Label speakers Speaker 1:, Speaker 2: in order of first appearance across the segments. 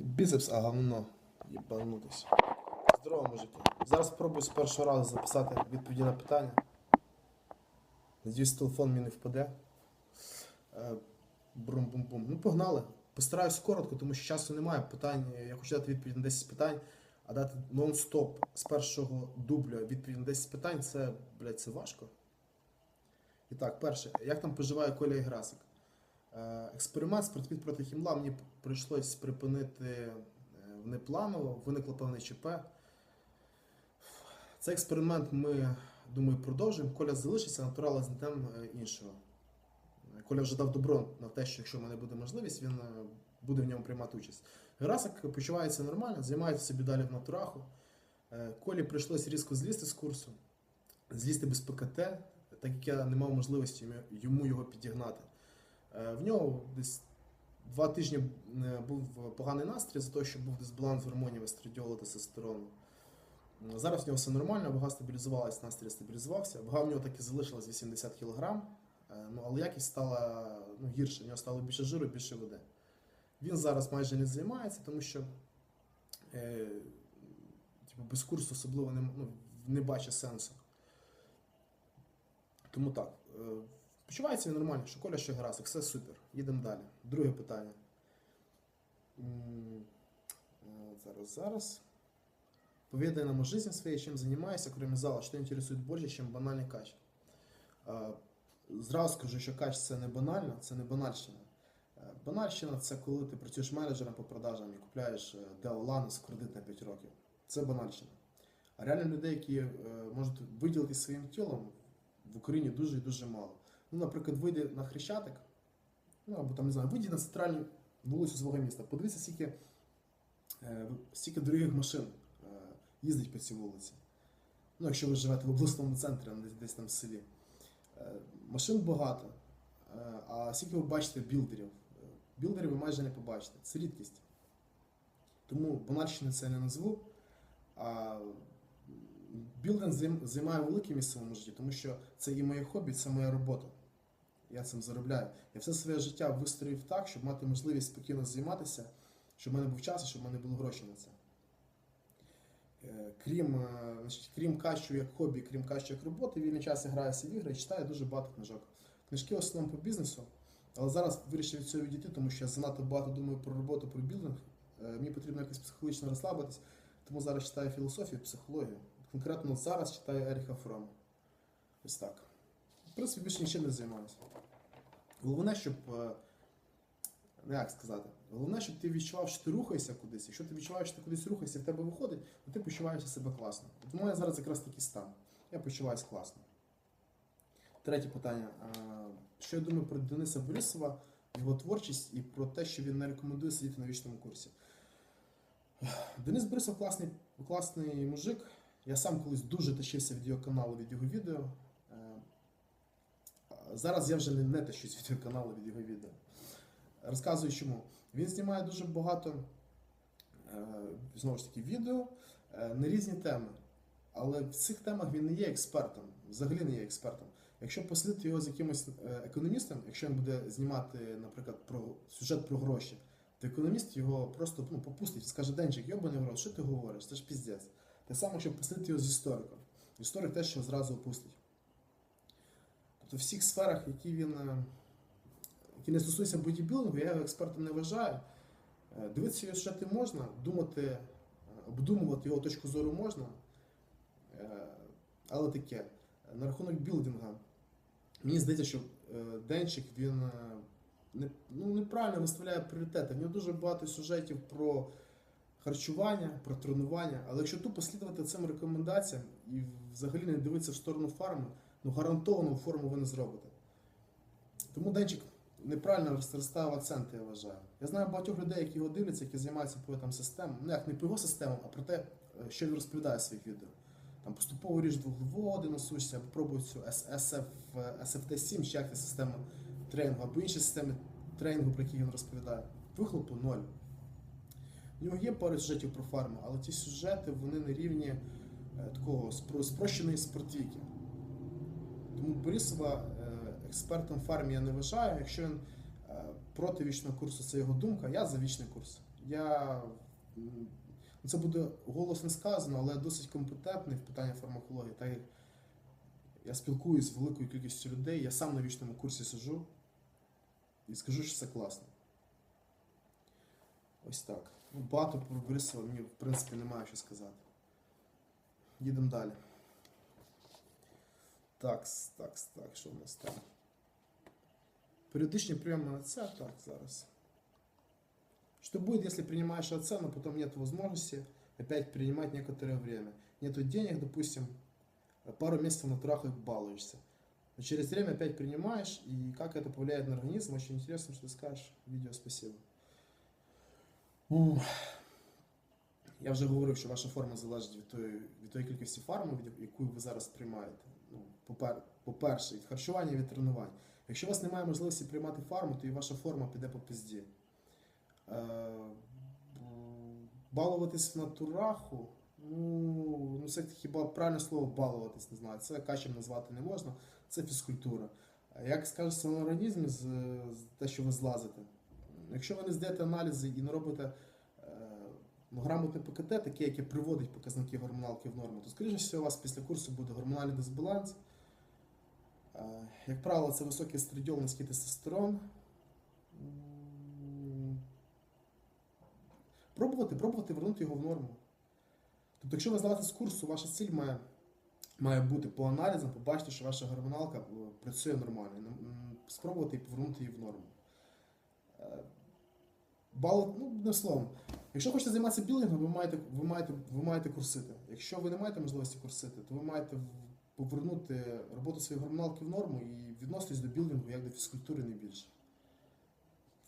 Speaker 1: Біцепс, а говно. Єбанутись. Здорово, мужики. Зараз спробую з першого разу записати відповіді на питання. Надіюсь, телефон мені не впаде. Е, Брум-бум-бум. Ну, погнали. Постараюсь коротко, тому що часу немає. Питань. Я хочу дати відповідь на 10 питань, а дати нон-стоп з першого дубля відповідь на 10 питань це, блядь, це важко. І так, перше, як там поживає Коля Іграсик? Е, Експеримент з противід проти хімла мені прийшлось припинити е, внепланово, виникло певне ЧП. Цей експеримент ми, думаю, продовжуємо. Коля залишиться, натурала знайдемо е, іншого. Коля вже дав добро на те, що якщо в мене буде можливість, він буде в ньому приймати участь. Герасик почувається нормально, займається собі далі в натураху. Колі прийшлось різко злізти з курсу, злізти без ПКТ, так як я не мав можливості йому його підігнати. Е, В нього десь два тижні е, був поганий настрій за те, що був дисбаланс гормонів естрадіолу та тестостерону. М, Зараз в нього все нормально, вага стабілізувалась, настрій стабілізувався. Вага в нього так і залишилась 80 кг, ну, але якість стала ну, гірше, в нього стало більше жиру, більше води. Він зараз майже не займається, тому що е, типу, без курсу особливо не, ну, не бачить сенсу. Тому так. Е, почувається він нормально, що Коля, що Грасик, все супер. Їдемо далі. Друге питання. Е, Зараз, зараз. Поведай нам о жизни своей, чем занимаешься, кроме зала, что интересует больше, чем банальний кач. Е, Зразу скажу, що кач це не банально, це не банальщина. Е, Банальщина це коли ти працюєш менеджером по продажам і купляєш Деолан з кредит на 5 років. Це банальщина. А реально людей, які можуть виділити своїм тілом, в Україні дуже і дуже мало. Ну, наприклад, вийди на Хрещатик, ну або там не знаю, вийди на центральну вулицю свого міста, подивися, скільки, е, стільки дорогих машин е, їздить по цій вулиці. Ну, якщо ви живете в обласному центрі, десь, десь там в селі. Е, Машин багато. А скільки ви бачите білдерів? Білдерів ви майже не побачите. Це рідкість. Тому банальщини це не назву. А білдинг займає велике місце в моєму житті, тому що це і моє хобі, це моя робота. Я цим заробляю. Я все своє життя вистроїв так, щоб мати можливість спокійно займатися, щоб в мене був час щоб в мене були гроші на це. Е, Крім, е, крім качу як хобі, крім качу як роботи, вільний час я граюся в ігри і читаю дуже багато книжок. Книжки в основному по бізнесу, але зараз вирішив від цього відійти, тому що я занадто багато думаю про роботу, про білдинг. Е, Мені потрібно якось психологічно розслабитись, тому зараз читаю філософію, психологію. Конкретно зараз читаю Еріха Фрома. Ось так. Принципі, більше нічим не займаюся. Головне, щоб. е, Ну, як сказати? Головне, щоб ти відчував, що ти рухаєшся кудись. Якщо ти відчуваєш, що ти кудись рухаєшся, і в тебе виходить, то ти почуваєшся себе класно. От у мене зараз якраз такий стан. Я почуваюся класно. Третє питання. Що я думаю про Дениса Борисова, його творчість і про те, що він не рекомендує сидіти на вічному курсі. Денис Борисов класний, класний мужик. Я сам колись дуже тащився від його каналу, від його відео. Зараз я вже не, не тащусь від його каналу, від його відео. Розказую чому. Він знімає дуже багато е, знову ж таки відео е, на різні теми. Але в цих темах він не є експертом, взагалі не є експертом. Якщо послідити його з якимось е, економістом, якщо він буде знімати, наприклад, про сюжет про гроші, то економіст його просто ну, попустить, скаже, Денчик, йобаний в рот, що ти говориш? Це ж піздець. Те саме, якщо послідити його з істориком. Історик теж його зразу опустить. Тобто в всіх сферах, які він. е, які не стосуються бодібілдингу, я його експертом не вважаю. Е, Дивитися його сюжети можна, думати, е, обдумувати його точку зору можна. Але таке. На рахунок білдинга, мені здається, що Денчик він не, ну, неправильно виставляє пріоритети. В нього дуже багато сюжетів про харчування, про тренування. Але якщо тупо слідувати цим рекомендаціям і взагалі не дивитися в сторону фарми, ну гарантовану форму ви не зробите. Тому Денчик неправильно розставив акценти, я вважаю. Я знаю багатьох людей, які його дивляться, які займаються там системам. Ну як не по його системам, а про те, е, що він розповідає в своїх відео. Там поступово ріж вуглеводи на сушці, або пробують цю SF, SFT7, чи як ця система тренінгу, або інші системи тренінгу, про які він розповідає. Вихлопу ноль. У нього є пару сюжетів про фарму, але ті сюжети вони на рівні е, такого спрощеної спортвіки. Тому Борисова е, експертом фармі я не вважаю. Якщо він е, проти вічного курсу, це його думка, я за вічний курс. Я це буде голосно сказано, але досить компетентний в питанні фармакології, так я спілкуюсь з великою кількістю людей, я сам на вічному курсі сижу і скажу, що це класно. Ось так. Ну, багато про Борисова мені, в принципі, немає що сказати. Їдемо далі. Так, так, так, що в нас там? Периодичный прием на АЦ, так, зараз. Что будет, если принимаешь АЦ, но потом нет возможности опять принимать некоторое время? Нету денег, допустим, пару месяцев на трахах балуешься. Но через время опять принимаешь, и как это повлияет на организм, очень интересно, что ты скажешь. Видео, спасибо. Ух. Я вже говорив, що ваша форма залежить від тої, від тої кількості фарму, від яку ви зараз приймаєте. Ну, попер- по-перше, від харчування і від тренувань. Якщо у вас немає можливості приймати фарму, то і ваша форма піде по пизді. Е, балуватись в натураху, ну, ну це хіба правильне слово балуватись, не знаю. Це качем назвати не можна, це фізкультура. Як скажеться на організмі, з, з те, що ви злазите. Якщо ви не здаєте аналізи і не робите грамотне ПКТ, таке, яке приводить показники гормоналки в норму, то, скоріше у вас після курсу буде гормональний дисбаланс. Е, Як правило, це високий естрадіол, низький тестостерон. Пробувати, пробувати вернути його в норму. Тобто, якщо ви здавати з курсу, ваша ціль має, має бути по аналізам, побачити, що ваша гормоналка е, працює нормально. Спробувати повернути її в норму. Бал, ну, одним словом, якщо хочете займатися білінгом, ви маєте, ви, маєте, ви маєте курсити. Якщо ви не маєте можливості курсити, то ви маєте повернути роботу своєї гормоналки в норму і відноситись до білдингу як до фізкультури не більше.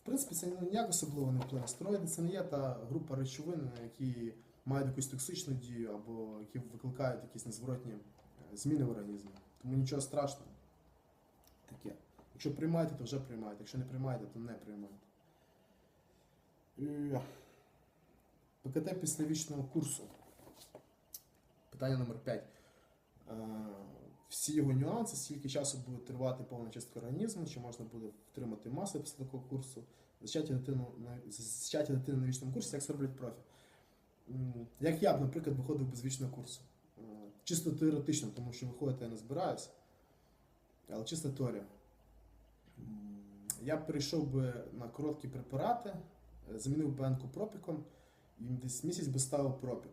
Speaker 1: В принципі, це ніяк особливо не впливає. Стероїди це не є та група речовин, які мають якусь токсичну дію або які викликають якісь незворотні е, зміни в організмі. Тому нічого страшного. Таке. Якщо приймаєте, то вже приймаєте. Якщо не приймаєте, то не приймаєте. Е, ПКТ після вічного курсу. Питання номер 5. Всі його нюанси, скільки часу буде тривати повна чистка організму, чи можна буде втримати масу після такого курсу, зачаття дитини на вічному курсі, як це роблять профі. Як я б, наприклад, виходив без вічного курсу. Е, Чисто теоретично, тому що виходити я не збираюся. Але чисто теорія. Я б перейшов би на короткі препарати, е, замінив би енкопропіком і десь місяць би ставив пропік.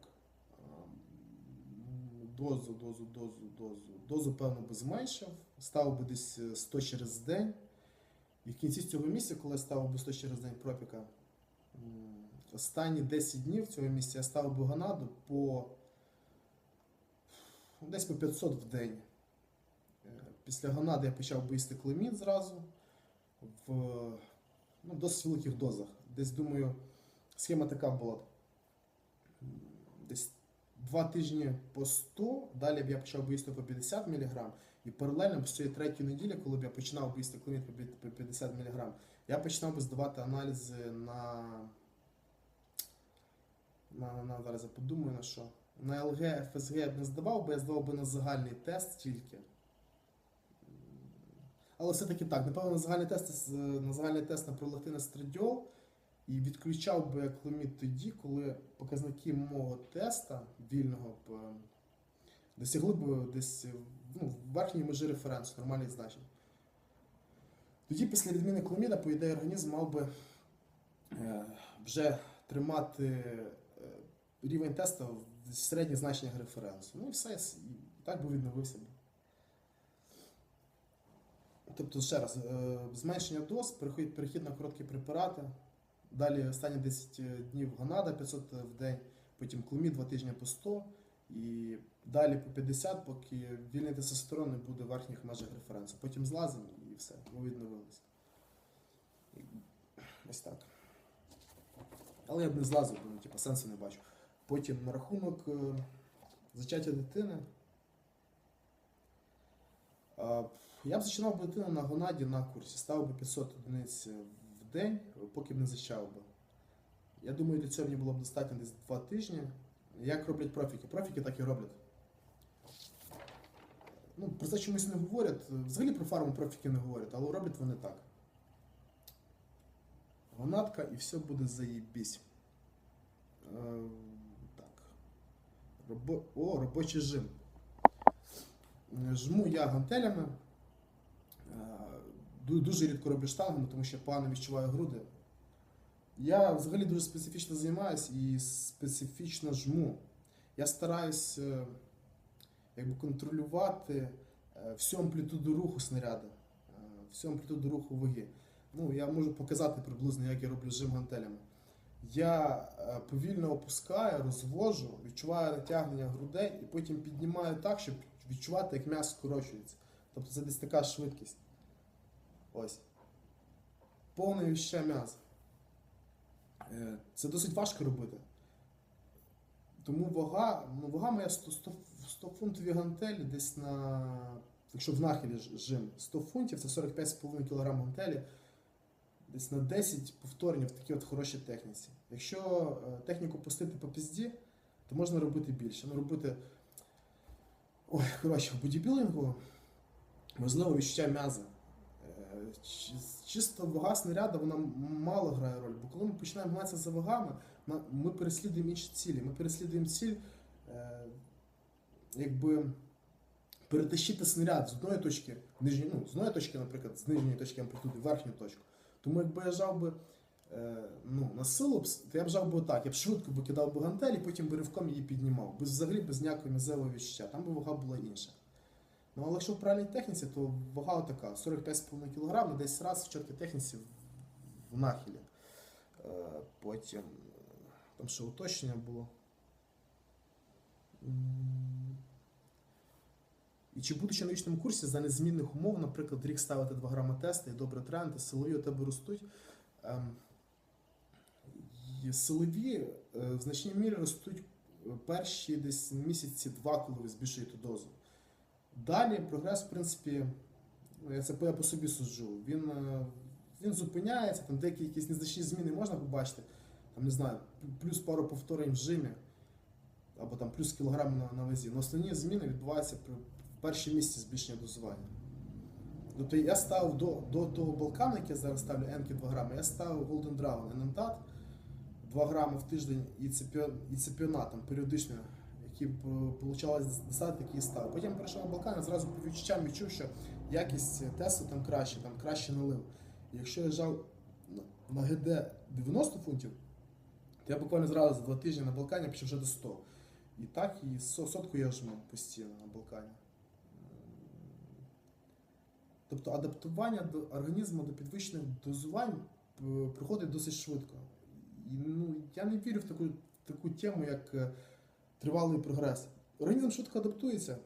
Speaker 1: Ем, Дозу, дозу, дозу, дозу. Дозу, певно, би зменшив, ставив би десь е, 100 через день. І в кінці цього місяця, коли я ставив би 100 через день пропіка, останні 10 днів цього місяця я ставив би гонаду по ну, десь по 500 в день. Е, Після гонади я почав би їсти клемід зразу в ну, досить великих дозах. Десь думаю, схема така була. Десь два тижні по 100, далі б я почав їсти по 50 мг, і паралельно з цієї третьої неділі, коли б я починав їсти клемід по 50 мг, я починав би здавати аналізи на. На, на зараз я подумаю на що. На ЛГ, ФСГ я б не здавав, бо я здавав би на загальний тест тільки. Але все-таки так, напевно, на загальний тест, на загальний тест на пролактин естрадіол і відключав би клемід тоді, коли показники мого теста вільного б е, досягли б десь ну, в верхній межі референсу, нормальних значень. Тоді після відміни клеміда, по ідеї, організм мав би е, вже тримати е, рівень теста в середніх значеннях референсу. Ну і все, і так би відновився б. Тобто, ще раз, е, зменшення доз, перехід, перехід на короткі препарати, далі останні 10 днів гонада 500 в день, потім клумі 2 тижні по 100, і далі по 50, поки вільний тестостерон не буде в верхніх межах референсу. Потім злазимо і все, ми відновилися. Ось так. Але я б не злазив, бо ну, типу, сенсу не бачу. Потім на рахунок е, зачаття дитини. Е, Я б зачинав би дитину на гонаді на курсі, ставив би 500 одиниць день, поки б не зачав би. Я думаю, для цього мені було б достатньо десь 2 тижні. Як роблять профіки? Профіки так і роблять. Ну, про це чомусь не говорять. Взагалі про фарму профіки не говорять, але роблять вони так. Гонатка і все буде заєбісь. Е, так. Робо... О, робочий жим. Е, Жму я гантелями. Ду- Дуже рідко роблю штангами, тому що погано відчуваю груди. Я взагалі дуже специфічно займаюся і специфічно жму. Я стараюсь е, якби контролювати е, всю амплітуду руху снаряду, е, всю амплітуду руху ваги. Ну, я можу показати приблизно, як я роблю жим гантелями. Я повільно опускаю, розвожу, відчуваю натягнення грудей і потім піднімаю так, щоб відчувати, як м'ясо скорочується. Тобто це десь така швидкість. Ось. Повне відчуття м'яса. Е, Це досить важко робити. Тому вага, ну вага моя 100, 100, 100 фунтові гантелі десь на. Якщо в нахилі жим 100 фунтів, це 45,5 кг гантелі, десь на 10 повторень в такій от хорошій техніці. Якщо е, техніку пустити по пізді, то можна робити більше. Ну, робити. Ой, коротше, в бодібілінгу можливо відчуття м'яза. Чи- Чисто вага снаряду вона мало грає роль, бо коли ми починаємо гнатися за вагами, ми переслідуємо інші цілі. Ми переслідуємо ціль, е, якби перетащити снаряд з одної точки, в нижню, ну, з одної точки, наприклад, з нижньої точки амплітуди верхню точку. Тому якби я жав би е, ну, на силу, то я б жав би так, я б швидко би кидав би гантелі, потім би ривком її піднімав. Без взагалі без ніякого мізевого відчуття. Там би вага була інша. Ну, але якщо в правильній техніці, то вага така 45,5 кг, десь раз в чіткій техніці в- нахилі. Е, Потім там ще уточнення було. І чи будучи на вічному курсі за незмінних умов, наприклад, рік ставити 2 грами тести і добре тренити, силові у тебе ростуть. Ем, і силові е, в значній мірі ростуть перші десь місяці два, коли ви збільшуєте дозу. Далі прогрес, в принципі, ну, я це я по собі суджу. Він, е, він зупиняється, там деякі якісь незначні зміни можна побачити. Там, не знаю, плюс пару повторень в жимі, або там плюс кілограм на, на вазі. Но основні зміни відбуваються при, в першій місці збільшення дозування. Тобто я ставив до, до того балкану, який я зараз ставлю N 2 грами, я ставив Golden Dragon Енентат 2 грами в тиждень і цепіо- і цепіонатом періодично, які вийшло достати, такі і став. Потім перейшов на балкан, і зразу по відчуттям відчув, що якість тесту там краще, там краще налив. Якщо я жав на- на ГД 90 фунтів, то я буквально зразу за два тижні на балкані пішов вже до 100. І так, і сотку я жму постійно на балкані. Тобто адаптування до організму до підвищених дозувань е, проходить досить швидко. І, ну, я не вірю в таку, в таку тему, як е, тривалий прогрес. Організм швидко адаптується,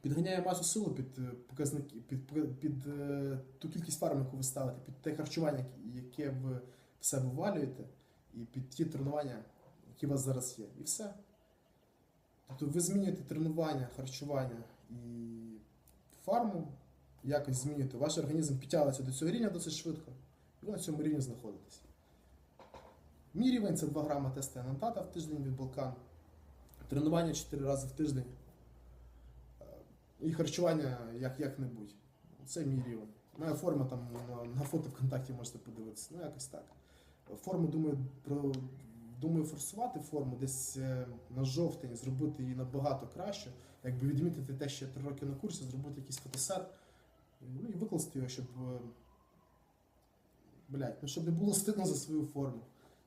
Speaker 1: підганяє масу силу під е, показники, під, під, під е, ту кількість фарм, яку ви ставите, під те харчування, яке- ви в себе ввалюєте, і під ті тренування, які у вас зараз є. І все. Тобто ви змінюєте тренування, харчування і фарму, якось змінюєте. Ваш організм підтягується до цього рівня досить швидко, і ви на цьому рівні знаходитесь. Мій рівень це 2 грама теста анантата в тиждень від Балкан. Тренування 4 рази в тиждень. Е, І харчування як, як-небудь. Це мій рівень. Моя форма там на, фото ВКонтакті можете подивитися. Ну, якось так. Форму думаю, про, думаю форсувати форму десь е, на жовтень, зробити її набагато краще. Якби відмітити те, що я 3 роки на курсі, зробити якийсь фотосет. Ну і викласти його, щоб. е, Блять, ну щоб не було стидно за свою форму.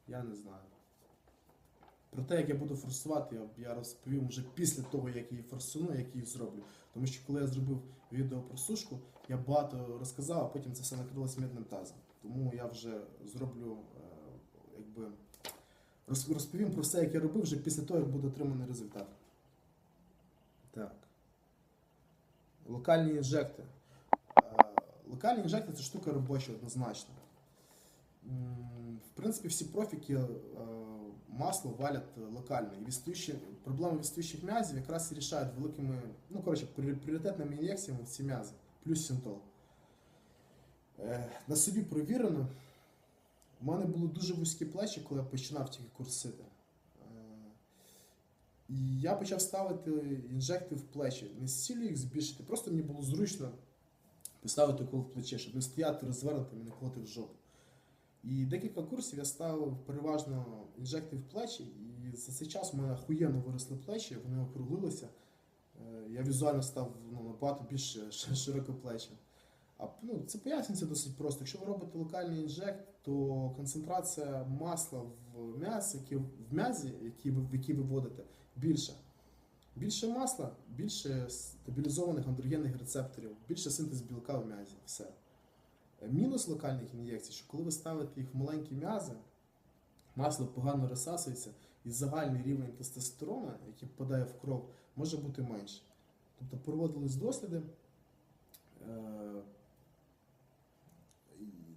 Speaker 1: Я не знаю. Про те, як я буду форсувати, я, розповім вже після того, як її форсуну, як її зроблю. Тому що коли я зробив відео про сушку, я багато розказав, а потім це все накрилось мідним тазом. Тому я вже зроблю, е, якби розповім про все, як я робив, вже після того, як буде отриманий результат. Так. Локальні інжекти. Е, Локальні інжекти це штука робоча однозначно. В принципі, всі профіки е, масло валять локально. І відстаючі, проблеми відстаючих м'язів якраз і рішають великими, ну коротше, пріоритетними ін'єкціями в ці м'язи, плюс синтол. Е, На собі провірено. У мене були дуже вузькі плечі, коли я починав тільки курсити. Е, І я почав ставити інжекти в плечі. Не з цілею їх збільшити, просто мені було зручно поставити укол в плече, щоб не стояти розвернутим і не колоти в жопу. І декілька курсів я ставив переважно інжекти в плечі, і за цей час у мене охуєнно виросли плечі, вони округлилися. Е, Я візуально став ну, набагато більш ш- широкоплечим. А ну, це пояснюється досить просто. Якщо ви робите локальний інжект, то концентрація масла в м'ясі, в м'язі, ви, які ви вводите, більша. Більше масла, більше стабілізованих андрогенних рецепторів, більше синтез білка в м'язі. Все. Мінус локальних ін'єкцій, що коли ви ставите їх в маленькі м'язи, масло погано розсасується, і загальний рівень тестостерона, який попадає в кров, може бути менший. Тобто проводились досліди. е,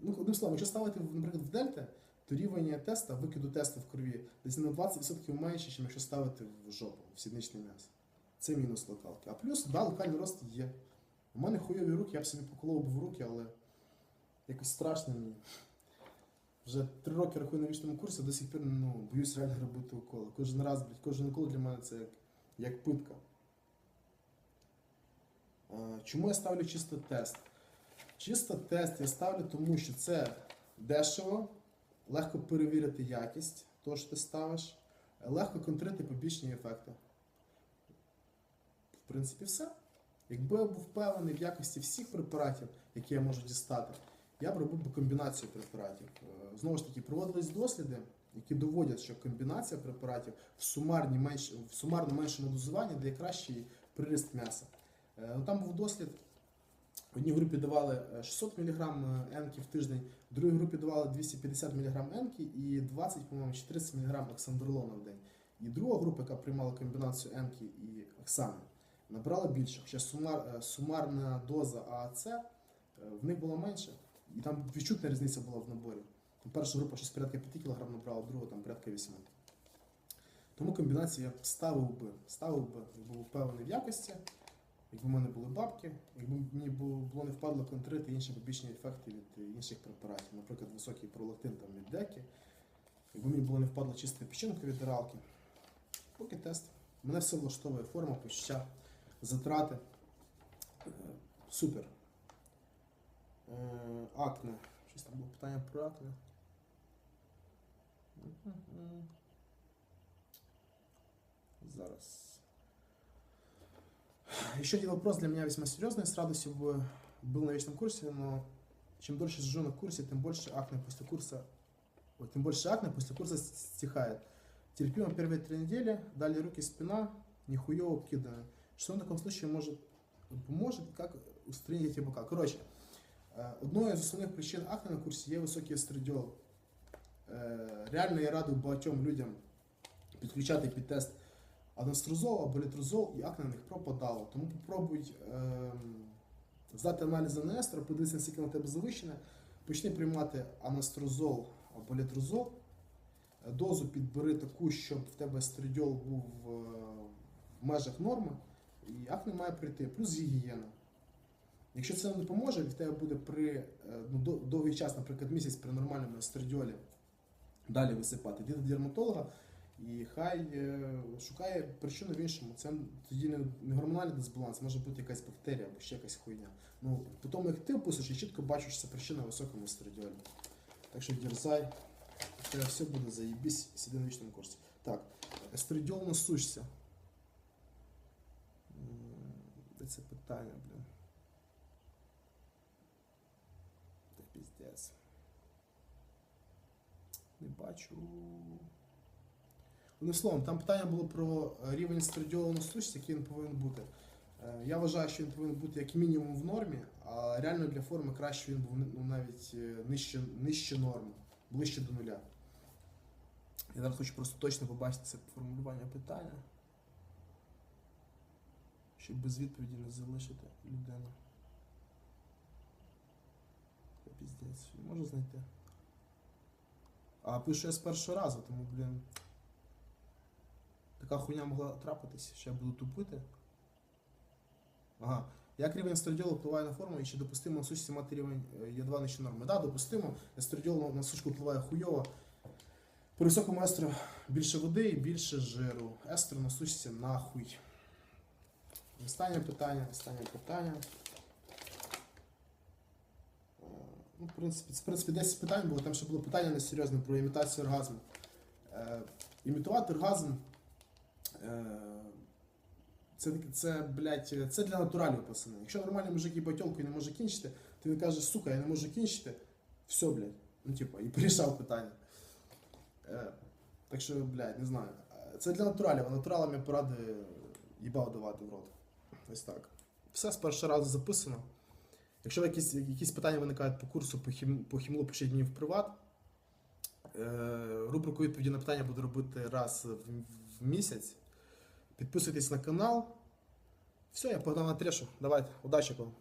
Speaker 1: Ну, одним словом, якщо ставити, наприклад, в дельта, то рівень теста, викиду тесту в крові десь на 20% менше, ніж якщо ставити в жопу, в сідничне м'ясо. Це мінус локалки. А плюс, да, локальний рост є. У мене хуйові руки, я б собі поколов в руки, але якось страшно мені. Вже три роки рахую на вічному курсі, до сих пір ну, боюсь реально робити уколи. Кожен раз, блядь, кожен укол для мене це як, як питка. Е, Чому я ставлю чисто тест? Чисто тест я ставлю, тому що це дешево, легко перевірити якість того, що ти ставиш, легко контрити побічні ефекти. В принципі, все. Якби я був впевнений в якості всіх препаратів, які я можу дістати, я б робив би комбінацію препаратів. Е, Знову ж таки, проводились досліди, які доводять, що комбінація препаратів в, сумарні менш, в сумарно меншому дозуванні дає кращий приріст м'яса. Е, ну, Там був дослід. В одній групі давали е, 600 мг енки в тиждень, в другій групі давали 250 мг енки і 20, по-моєму, чи 30 мг оксандролона в день. І друга група, яка приймала комбінацію енки і оксани, набрала більше. Хоча сумар, е, сумарна доза ААЦ е, в них була менша, і там відчутна різниця була в наборі. Перша група щось порядка 5 кг набрала, друга там порядка 8. Тому комбінацію я ставив би, ставив би, якби був впевнений в якості, якби в мене були бабки, якби мені було, не впадло контрити інші побічні ефекти від е, інших препаратів, наприклад, високий пролактин там від деки, якби мені було не впадло чисте печінкові диралки. Поки тест. Мене все влаштовує форма, почуття, затрати. Е, Супер. Акне. Щось там було питання про акне. Зараз. Еще один вопрос для меня весьма серьезный. С радостью бы был на вечном курсе, но чем дольше сижу на курсе, тем больше акне после курса, ой, тем больше акне после курса стихает. Терпимо первые три недели, далее руки, спина, нихуево обкидываю. Что в таком случае может поможет, как устранить эти бока? Короче, одною з основних причин акне на курсі є високий естрадіол. Е, Реально я радив багатьом людям підключати під тест анастрозол або літрозол, і акне на них пропадало. Тому попробуй ем, здати аналізи на естро, подивитися, наскільки на тебе завищене, почни приймати анастрозол або літрозол, Е, дозу підбери таку, щоб в тебе естрадіол був е, в межах норми, і акне має прийти, плюс гігієна. Якщо це не допоможе, в тебе буде при е, ну, довгий час, наприклад, місяць при нормальному естрадіолі далі висипати. Йди до дерматолога і хай е, шукає причину в іншому. Це тоді не, гормональний дисбаланс, може бути якась бактерія або ще якась хуйня. Ну, по тому, як ти описуєш, я чітко бачу, що це причина високому естрадіолі. Так що дерзай, тебе все буде заєбісь, сиди на вічному курсі. Так, естрадіол насущся. М, Де це питання, блін? Та піздець. Не бачу. Одним словом, там питання було про рівень страдіолу насущності, який він повинен бути. Е, Я вважаю, що він повинен бути як мінімум в нормі, а реально для форми краще він був ну, навіть е, нижче, нижче норми, ближче до нуля. Я зараз хочу просто точно побачити це формулювання питання. Щоб без відповіді не залишити людину. Піздець, можу знайти. А пишу я з першого разу, тому, блін. Така хуйня могла трапитись, що я буду тупити. Ага. Як рівень естрадіолу впливає на форму і чи допустимо на сушці мати рівень е, Є2 нижче норми? Так, да, допустимо. Естрадіол на- сушку впливає хуйово. При високому естро більше води і більше жиру. Естро на сушці нахуй. Останнє питання, останнє питання. Е, Ну, в принципі, в принципі 10 питань було, там ще було питання несерйозне про імітацію оргазму. Е, імітувати оргазм. Е, це, це, блядь, це для натуралів, пацани. Якщо нормальний мужик їбать тілку і не може кінчити, то він каже, сука, я не можу кінчити, все, блядь. Ну, типу, і порішав питання. Е, так що, блядь, не знаю. Е, Це для натуралів, а натуралам я поради їбав давати в рот. Ось так. Все з першого разу записано. Якщо якісь, якісь питання виникають по курсу по, хім, по хімлу, пишіть мені в приват. Е, рубрику відповіді на питання буду робити раз в, в місяць. Підписуйтесь на канал. Все, я погнав на трешу. Давайте, удачі вам.